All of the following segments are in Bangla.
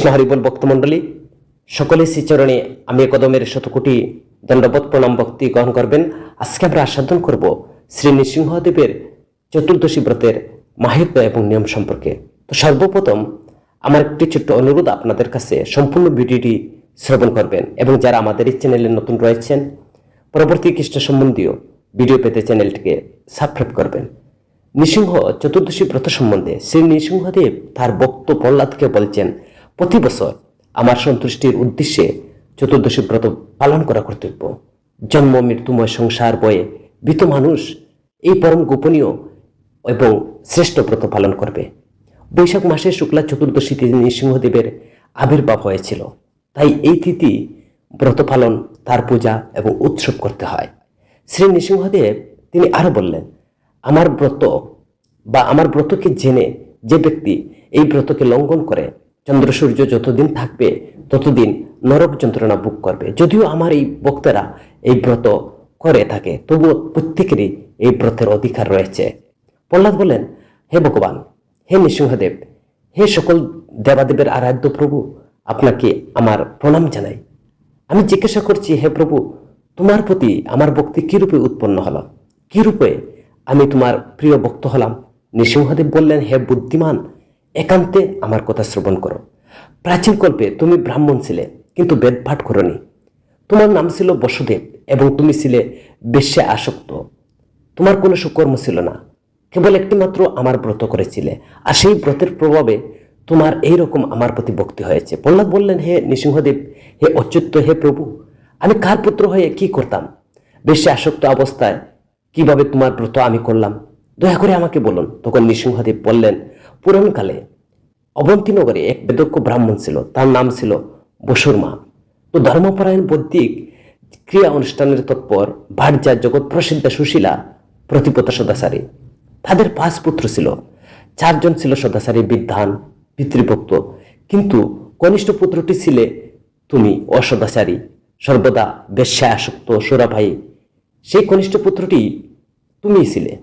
কৃষ্ণ হরিবল ভক্তমণ্ডলী, সকলে শ্রীচরণে আমি কদমের শতকোটি দণ্ডবোধ প্রণাম ভক্তি গ্রহণ করবেন। আজকে আমরা আস্বাদন করব শ্রী নৃসিংহদেবের চতুর্দশী ব্রতের মাহিত্য এবং নিয়ম সম্পর্কে। তো সর্বপ্রথম আমার একটি ছোট্ট অনুরোধ আপনাদের কাছে, সম্পূর্ণ ভিডিওটি শ্রবণ করবেন এবং যারা আমাদের এই চ্যানেলে নতুন রয়েছেন, পরবর্তী কৃষ্ণ সম্বন্ধীয় ভিডিও পেতে চ্যানেলটিকে সাবস্ক্রাইব করবেন। নৃসিংহ চতুর্দশী ব্রত সম্বন্ধে শ্রী নৃসিংহদেব তার ভক্ত প্রহ্লাদকে বলছেন প্রতি বছর আমার সন্তুষ্টির উদ্দেশ্যে চতুর্দশী ব্রত পালন করা কর্তব্য। জন্ম, মৃত্যুময় সংসার বয়ে ভীত মানুষ এই পরম গোপনীয় এবং শ্রেষ্ঠ ব্রত পালন করবে। বৈশাখ মাসের শুক্লা চতুর্দশী চতুর্দশীতে নৃসিংহদেবের আবির্ভাব হয়েছিল। তাই এই তিথি ব্রত পালন, তার পূজা এবং উৎসব করতে হয়। শ্রী নৃসিংহদেব তিনি আরও বললেন, আমার ব্রত বা আমার ব্রতকে জেনে যে ব্যক্তি এই ব্রতকে লঙ্ঘন করে চন্দ্র সূর্য যতদিন থাকবে, ততদিন নরক যন্ত্রণা বুক করবে। যদিও আমার এই বক্তারা এই ব্রত করে থাকে, তবুও প্রত্যেকেরই এই ব্রতের অধিকার রয়েছে। প্রহ্লাদ বলেন হে ভগবান, হে নৃসিংহদেব, হে সকল দেবাদেবের আরাধ্য প্রভু, আপনাকে আমার প্রণাম জানাই। আমি জিজ্ঞাসা করছি, হে প্রভু, তোমার প্রতি আমার ভক্তি কিরূপে উৎপন্ন হলো? কিরূপে আমি তোমার প্রিয় ভক্ত হলাম? নৃসিংহদেব বললেন, হে বুদ্ধিমান একান্তে আমার কথা শ্রবণ করো। প্রাচীন কল্পে তুমি ব্রাহ্মণ ছিলে, কিন্তু বেদ পাঠ করনি। তোমার নাম ছিল বসুদেব এবং তুমি ছিলে বেশ্যে আসক্ত। তোমার কোনো সুকর্ম ছিল না, কেবল একটি মাত্র আমার ব্রত করেছিলে, আর সেই ব্রতের প্রভাবে তোমার এই রকম আমার প্রতি ভক্তি হয়েছে। প্রহ্লাদ বললেন, হে নৃসিংহদেব, হে অচ্যুত, হে প্রভু, আমি কার পুত্র হয়ে কি করতাম? বেশি আসক্ত অবস্থায় কীভাবে তোমার ব্রত আমি করলাম? দয়া করে আমাকে বলুন। তখন নৃসিংহদেব বললেন পুরাণকালে অবন্তীনগরে এক বেদজ্ঞ ব্রাহ্মণ ছিল, তার নাম ছিল বসুরমা। তো ধর্মপরায়ণ বৌদ্ধিক ক্রিয়া অনুষ্ঠানের তৎপর ভার্যা জগৎ প্রসিদ্ধ সুশীলা প্রতিপতা সদাচারী। তাদের পাঁচ পুত্র ছিল। চারজন ছিল সদাচারী বিদ্যান পিতৃভক্ত। কিন্তু কনিষ্ঠ পুত্রটি ছিলে তুমি অসদাচারী, সর্বদা বেশ্যায় আসক্ত সোরাভাই সেই কনিষ্ঠ পুত্রটি তুমিই ছিলে।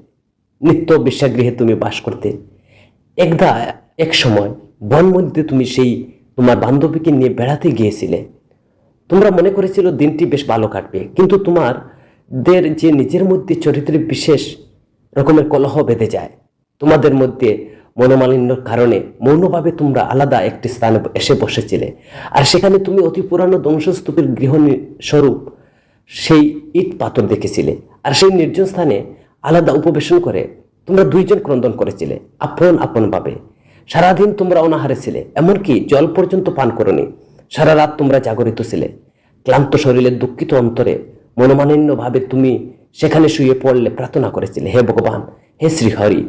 নিত্য বিশ্বাগৃহে তুমি বাস করতে। একদা, এক সময় বন মধ্যে তুমি সেই তোমার বান্ধবীকে নিয়ে বেড়াতে গিয়েছিলে। তোমরা মনে করেছিল দিনটি বেশ ভালো কাটবে, কিন্তু তোমার দের যে নিজের মধ্যে চরিত্রের বিশেষ রকমের কলহ বেঁধে যায়, তোমাদের মধ্যে মনোমালিন্যর কারণে মৌনভাবে তোমরা আলাদা একটি স্থানে এসে বসেছিলে। আর সেখানে তুমি অতি পুরানো ধ্বংসস্তূপের গৃহ স্বরূপ সেই ইট পাথর দেখেছিলে। আর সেই নির্জন স্থানে আলাদা উপবেশন করে তোমরা দুইজন ক্রন্দন করেছিলে, আপন আপন ভাবে। সারাদিন তোমরা অনাহারে ছিলে, এমনকি জল পর্যন্ত পান করনি। সারা রাত তোমরা জাগরিত ছিলে। ক্লান্ত শরীরে দুঃখিত অন্তরে মনোমালিন্য ভাবে তুমি সেখানে শুয়ে পড়লে প্রার্থনা করেছিলে, হে ভগবান, হে শ্রীহরি,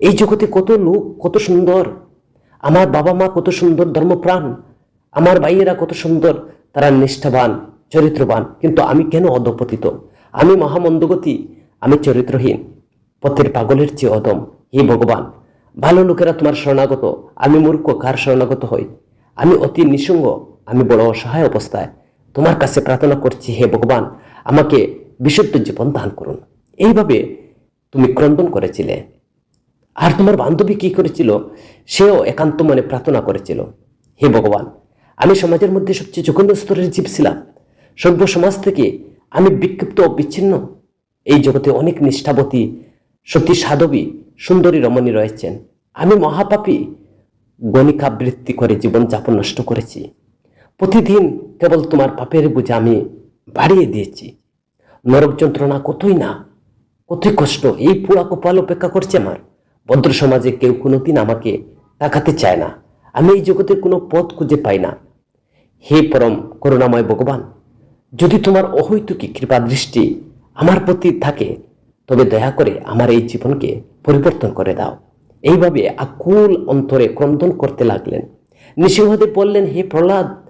এই জগতে কত লোক, কত সুন্দর। আমার বাবা মা কত সুন্দর ধর্মপ্রাণ। আমার ভাইয়েরা কত সুন্দর, তারা নিষ্ঠাবান, চরিত্রবান। কিন্তু আমি কেন অধপতিত? আমি মহামন্দগতি, আমি চরিত্রহীন। পথের পাগলের চেয়ে অদম। হে ভগবান, ভালো লোকেরা তোমার শরণাগত, আমি মূর্খ, কার শরণাগত হই? আমি অতি নিঃসঙ্গ, আমি বড় অসহায় অবস্থায়। তোমার কাছে প্রার্থনা করছি, হে ভগবান, আমাকে বিশুদ্ধ জীবন দান করুন। এইভাবে তুমি ক্রন্দন করেছিলে। আর তোমার বান্ধবী কি করেছিল? সেও একান্ত মনে প্রার্থনা করেছিল। হে ভগবান, আমি সমাজের মধ্যে সবচেয়ে জঘন্য স্তরের জীব ছিলাম। সভ্য সমাজ থেকে আমি বিক্ষিপ্ত ও বিচ্ছিন্ন। এই জগতে অনেক নিষ্ঠাবতী সতী সাধবী সুন্দরী রমণী রয়েছেন। আমি মহাপাপী, গণিকাবৃত্তি করে জীবন যাপন নষ্ট করেছি। প্রতিদিন কেবল তোমার পাপের বোঝা আমি বাড়িয়ে দিয়েছি। নরক যন্ত্রণা কতই না, কতই কষ্ট, এই পুরা কপাল অপেক্ষা করছে আমার। ভদ্র সমাজে কেউ কোনোদিন আমাকে তাকাতে চায় না। আমি এই জগতের কোনো পথ খুঁজে পাই না। হে পরম করুণাময় ভগবান, যদি তোমার অহৈতুকী কৃপা দৃষ্টি আমার প্রতি থাকে তবে দয়া করে আমার এই জীবনকে পরিবর্তন করে দাও। এইভাবে আকুল অন্তরে ক্রন্দন করতে লাগলেন। নৃসিংহদেব বললেন, হে প্রহ্লাদ,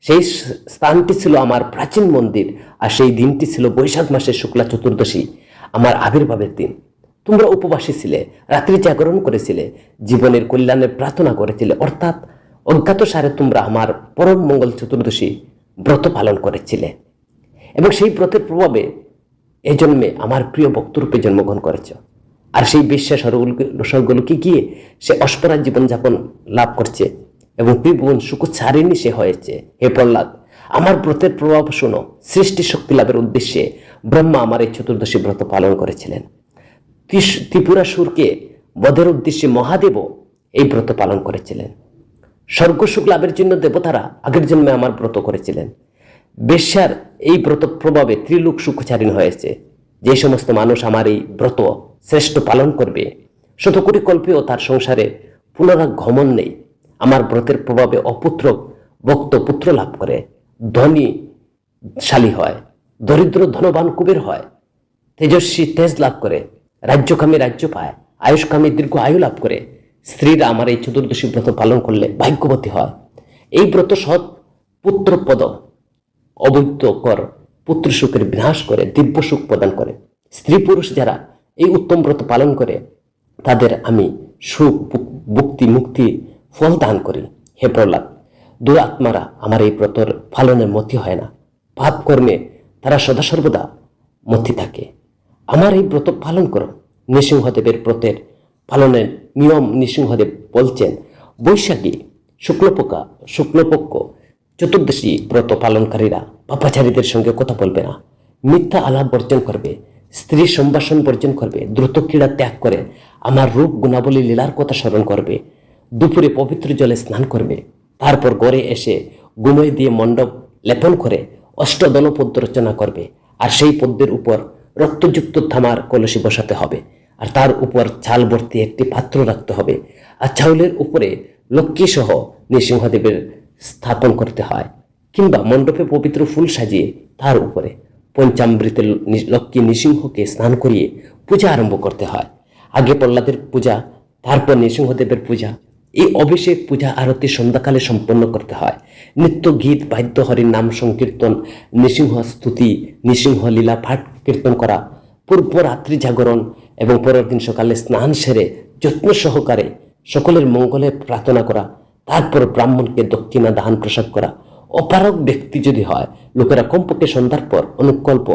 সেই স্থানটি ছিল আমার প্রাচীন মন্দির আর সেই দিনটি ছিল বৈশাখ মাসের শুক্লা চতুর্দশী, আমার আবির্ভাবের দিন। তোমরা উপবাসী ছিলে, রাত্রি জাগরণ করেছিলে, জীবনের কল্যাণের প্রার্থনা করেছিলে। অর্থাৎ অজ্ঞাত সারে তোমরা আমার পরম মঙ্গল চতুর্দশী ব্রত পালন করেছিলে। এবং সেই ব্রতের প্রভাবে এই জন্মে আমার প্রিয় ভক্তরূপে জন্মগ্রহণ করেছ। আর সেই বিশ্বাস স্বর্গলোকে গিয়ে সে অস্পরা জীবনযাপন লাভ করছে এবং ত্রিভুবন সুকুচারিণী সে হয়েছে। হে প্রহ্লাদ, আমার ব্রতের প্রভাব শোনো। সৃষ্টি শক্তি লাভের উদ্দেশ্যে ব্রহ্মা আমার এই চতুর্দশী ব্রত পালন করেছিলেন। ত্রিশ- ত্রিপুরাসুরকে বধের উদ্দেশ্যে মহাদেব এই ব্রত পালন করেছিলেন। স্বর্গসুখ লাভের জন্য দেবতারা আগের জন্মে আমার ব্রত করেছিলেন। বেশ্যার এই ব্রত প্রভাবে ত্রিলোক সুখচারীণ হয়েছে। যে সমস্ত মানুষ আমার এই ব্রত শ্রেষ্ঠ পালন করবে শতকোটি কল্পেও তার সংসারে পুনরাগমন নেই। আমার ব্রতের প্রভাবে অপুত্র ভক্ত পুত্র লাভ করে ধনী শালী হয়, দরিদ্র ধনবান কুবের হয়, তেজস্বী তেজ লাভ করে, রাজ্যকামী রাজ্য পায়, আয়ুষ্কামী দীর্ঘ আয়ু লাভ করে, স্ত্রীরা আমার এই চতুর্দশী ব্রত পালন করলে ভাগ্যবতী হয়। এই ব্রত সৎ পুত্রপদ অবৈধ কর পুত্র সুখের বিনাশ করে, দিব্য সুখ প্রদান করে। স্ত্রী পুরুষ যারা এই উত্তম ব্রত পালন করে, তাদের আমি সুখ ভুক্তি, মুক্তি, ফল দান করি। হে প্রহ্লাদ দু আত্মারা আমার এই ব্রতর পালনের মতি হয় না। পাপ কর্মে তারা সদা সর্বদা মতি থাকে। আমার এই ব্রত পালন করো। নৃসিংহদেবের ব্রতের পালনের নিয়ম নৃসিংহদেব বলছেন, বৈশাখী শুক্লপকা শুক্লপক্ষ চতুর্দশী ব্রত পালনকারীরা, পাপাচারীদের সঙ্গে কথা বলবে না। মিথ্যা আলাপ বর্জন করবে, স্ত্রী সম্ভাষণ বর্জন করবে, দ্রুত ক্রীড়া ত্যাগ করে, আমার রূপ গুণাবলী লীলার কথা স্মরণ করবে। দুপুরে পবিত্র জলে স্নান করবে। তারপর গড়ে এসে গুমই দিয়ে মণ্ডপ লেপন করে অষ্টদল পদ্ম রচনা করবে। আর সেই পদ্মের উপর রক্তযুক্ত থামার কলসি বসাতে হবে। আর তার উপর চাল ভর্তি একটি পাত্র রাখতে হবে। আর চাউলের উপরে লক্ষ্মী সহ নৃসিংহদেবের স্থাপন করতে হয় কিংবা মণ্ডপে পবিত্র ফুল সাজিয়ে তার উপরে পঞ্চামৃতের লক্ষ্মী নৃসিংহকে স্নান করিয়ে পূজা আরম্ভ করতে হয়। আগে প্রহ্লাদের পূজা, তারপর নৃসিংহদেবের পূজা। এই অভিষেক পূজা আরতি সন্ধ্যাকালে সম্পন্ন করতে হয়। নিত্য গীত, বাদ্য, হরির নাম সংকীর্তন, নৃসিংহ স্তুতি, নৃসিংহ লীলা পাঠ কীর্তন করা, পূর্ব রাত্রি জাগরণ এবং পরের দিন সকালে স্নান সেরে যত্ন সহকারে সকলের মঙ্গলে প্রার্থনা করা তারপর ব্রাহ্মণকে দক্ষিণা দান প্রসাদ করা। অপারক ব্যক্তি যদি হয়, লোকেরা কমপক্ষে সন্ধ্যার পর অনুকল্প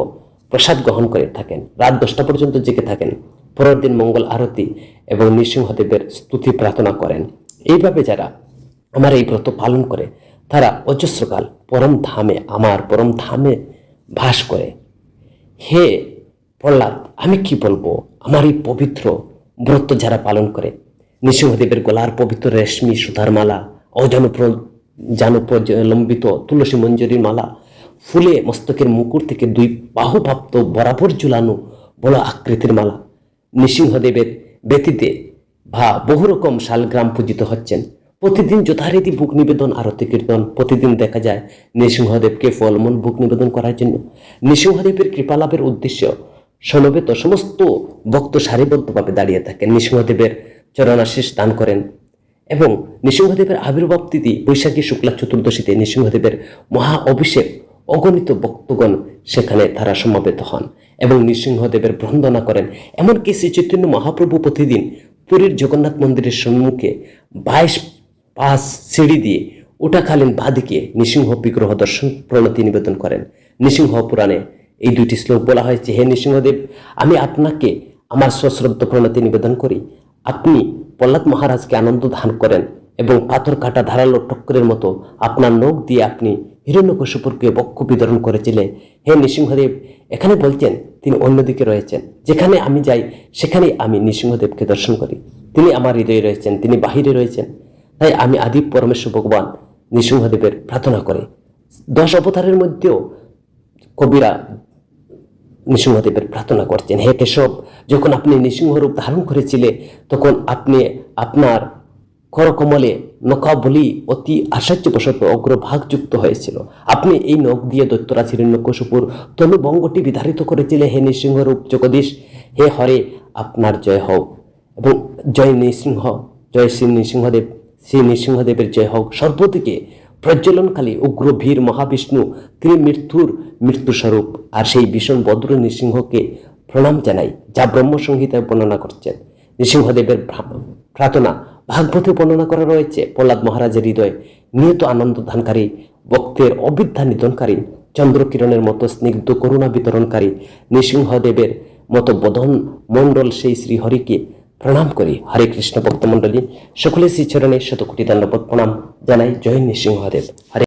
প্রসাদ গ্রহণ করে থাকেন। রাত দশটা পর্যন্ত জেগে থাকেন। পরের দিন মঙ্গল আরতি এবং নৃসিংহদেবের স্তুতি প্রার্থনা করেন। এইভাবে যারা আমার এই ব্রত পালন করে, তারা অজস্রকাল পরম ধামে, আমার পরম ধামে ভাস করে। হে প্রহ্লাদ, আমি কি বলব? আমার এই পবিত্র ব্রত যারা পালন করে নৃসিংহদেবের গলার পবিত্র রেশমি সুতার মালা অজনপ্র জানুপ্রলম্বিত তুলসী মঞ্জুরির মালা, ফুলে মস্তকের মুকুর থেকে দুই বাহুপ্রাপ্ত বরাবর ঝুলানো বড় আকৃতির মালা। নৃসিংহদেবের ব্যতীতে বা বহু রকম শালগ্রাম পূজিত হচ্ছেন। প্রতিদিন যথারীতি বুক নিবেদন, আরতি, কীর্তন প্রতিদিন দেখা যায় নৃসিংহদেবকে ফলমূল বুক নিবেদন করার জন্য। নৃসিংহদেবের কৃপালাভের উদ্দেশ্য সমবেত সমস্ত ভক্ত সারিবদ্ধভাবে দাঁড়িয়ে থাকেন। নৃসিংহদেবের চরণাশিস দান করেন। এবং নৃসিংহদেবের আবির্ভাব তিথি বৈশাখী শুক্লা চতুর্দশীতে নৃসিংহদেবের মহা অভিষেক অগণিত ভক্তগণ সেখানে তারা সমবেত হন এবং নৃসিংহদেবের বন্দনা করেন। এমনকি শ্রী চৈতন্য মহাপ্রভু প্রতিদিন পুরীর জগন্নাথ মন্দিরের সম্মুখে বাইশ পাঁচ সিঁড়ি দিয়ে ওঠাকালীন বাদিকে নৃসিংহ বিগ্রহ দর্শন প্রণতি নিবেদন করেন। নৃসিংহ পুরাণে এই দুইটি শ্লোক বলা হয়েছে, হে নৃসিংহদেব, আমি আপনাকে আমার সশ্রদ্ধ প্রণতি নিবেদন করি। আপনি প্রহ্লাদ মহারাজকে আনন্দ দান করেন এবং পাথর কাটা ধারালো টক্করের মতো আপনার নখ দিয়ে আপনি হিরণ্যকশুপুরকে বক্ষ বিতরণ করেছিলেন। হে নৃসিংহদেব, এখানে বলছেন তিনি অন্যদিকে রয়েছেন। যেখানে আমি যাই, সেখানেই আমি নৃসিংহদেবকে দর্শন করি। তিনি আমার হৃদয়ে রয়েছেন, তিনি বাহিরে রয়েছেন। তাই আমি আদি পরমেশ্বর ভগবান নৃসিংহদেবের প্রার্থনা করে। দশ অবতারের মধ্যেও কবিরা নৃসিংহদেবের প্রার্থনা করছেন। হে কেশব, যখন আপনি নৃসিংহরূপ ধারণ করেছিলেন তখন আপনি আপনার করকমলে নকাবলি অতি আশ্চর্যবশত অগ্রভাগযুক্ত হয়েছিল। আপনি এই নখ দিয়ে দৈত্যরাজ হিরণ্যকশুপুর তনুবঙ্গটি বিধারিত করেছিলেন হে নৃসিংহরূপ জগদীশ, হে হরে, আপনার জয় হোক। এবং জয় নৃসিংহ, জয় শ্রী নৃসিংহদেব, শ্রী নৃসিংহদেবের জয় হোক। সর্বদিকে প্রজ্বলনকালী উগ্র ভীর মহাবিষ্ণু তিনি মৃত্যুর মৃত্যুস্বরূপ আর সেই ভীষণ বদ্র নৃসিংহকে প্রণাম জানাই যা ব্রহ্মসংহিতায় বর্ণনা করছেন। নৃসিংহদেবের প্রার্থনা ভাগবতে বর্ণনা করা রয়েছে। প্রহ্লাদ মহারাজের হৃদয়ে নিয়ত আনন্দ দানকারী, ভক্তের অবিদ্যা নিধনকারী, চন্দ্রকিরণের মতো স্নিগ্ধ করুণা বিতরণকারী নৃসিংহদেবের মতো বদন মণ্ডল সেই শ্রীহরিকে প্রণাম করি। হরে কৃষ্ণ ভক্তমণ্ডলী, সকলে শ্রীচরণে শতকোটি দণ্ডবোধ প্রণাম জানাই। জয় নৃসিংহদেব। হরে